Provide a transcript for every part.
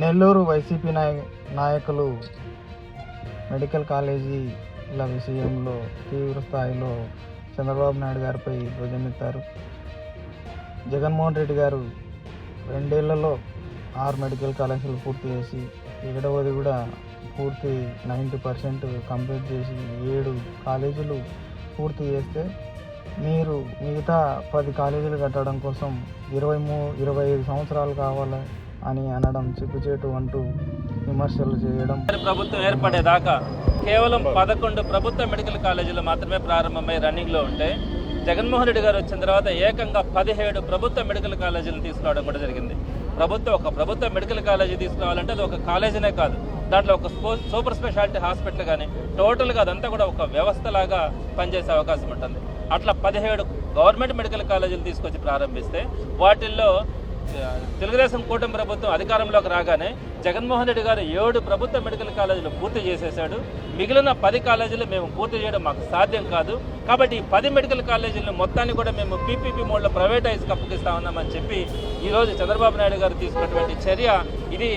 Nellore YCP నాయ నాయకులు medical కాలేజీల విషయంలో తీవ్ర స్థాయిలో చంద్రబాబు నాయుడు గారిపై ధ్వజమెత్తారు. జగన్మోహన్ రెడ్డి గారు రెండేళ్ళలో ఆరు మెడికల్ కాలేజీలు పూర్తి చేసి ఏడవది కూడా పూర్తి నైంటీ పర్సెంట్ కంప్లీట్ చేసి ఏడు కాలేజీలు పూర్తి చేస్తే మీరు మిగతా పది కాలేజీలు కట్టడం కోసం ఇరవై మూ ఇరవై ఐదు సంవత్సరాలు కావాలి? అని అనడం సిగ్గుచేటు అంటూ విమర్శలు చేయడం. ప్రభుత్వం ఏర్పడేదాకా కేవలం పదకొండు ప్రభుత్వ మెడికల్ కాలేజీలు మాత్రమే ప్రారంభమై రన్నింగ్లో ఉంటే జగన్మోహన్ రెడ్డి గారు వచ్చిన తర్వాత ఏకంగా పదిహేడు ప్రభుత్వ మెడికల్ కాలేజీలు తీసుకురావడం కూడా జరిగింది. ప్రభుత్వం ఒక ప్రభుత్వ మెడికల్ కాలేజీ తీసుకురావాలంటే అది ఒక కాలేజీనే కాదు. దాంట్లో ఒక సూపర్ స్పెషాలిటీ హాస్పిటల్ కానీ టోటల్గా అదంతా కూడా ఒక వ్యవస్థలాగా పనిచేసే అవకాశం ఉంటుంది. అట్లా పదిహేడు గవర్నమెంట్ మెడికల్ కాలేజీలు తీసుకొచ్చి ప్రారంభిస్తే వాటిల్లో తెలుగుదేశం కూటమి ప్రభుత్వం అధికారంలోకి రాగానే జగన్మోహన్ రెడ్డి గారు ఏడు ప్రభుత్వ మెడికల్ కాలేజీలు పూర్తి చేసేశాడు. మిగిలిన పది కాలేజీలు మేము పూర్తి చేయడం మాకు సాధ్యం కాదు. కాబట్టి ఈ పది మెడికల్ కాలేజీలను మొత్తాన్ని కూడా మేము పీపీపీ మోడ్లో ప్రైవేటైజ్ అప్పగిస్తా ఉన్నామని చెప్పి ఈరోజు చంద్రబాబు నాయుడు గారు తీసుకున్నటువంటి చర్య. ఇది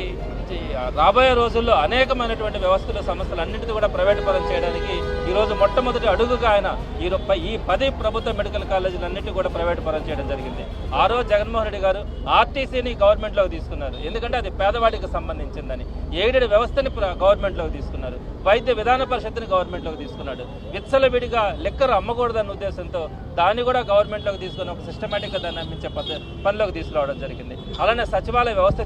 రాబోయే రోజుల్లో అనేకమైనటువంటి వ్యవస్థలు సంస్థలు అన్నింటినీ కూడా ప్రైవేట్ పరం చేయడానికి ఈరోజు మొట్టమొదటి అడుగుగా ఆయన ఈ ఈ పది ప్రభుత్వ మెడికల్ కాలేజీలు అన్నింటినీ కూడా ప్రైవేట్ పరం చేయడం జరిగింది. ఆ రోజు జగన్మోహన్ రెడ్డి గారు ఆర్టీసీని గవర్నమెంట్లోకి తీసుకున్నారు. ఎందుకంటే అది పేదవాడికి సంబంధించిందని. ఎయిడెడ్ వ్యవస్థని గవర్నమెంట్లోకి తీసుకున్నారు. వైద్య విధాన పరిషత్ని గవర్నమెంట్లోకి తీసుకున్నాడు. విచ్చలవిడిగా లెక్కలు అమ్మకూడదన్న ఉద్దేశంతో దాన్ని కూడా గవర్నమెంట్లోకి తీసుకుని ఒక సిస్టమేటిక్గా దాన్ని అమ్మించే పనిలోకి తీసుకురావడం జరిగింది. అలానే సచివాలయ వ్యవస్థ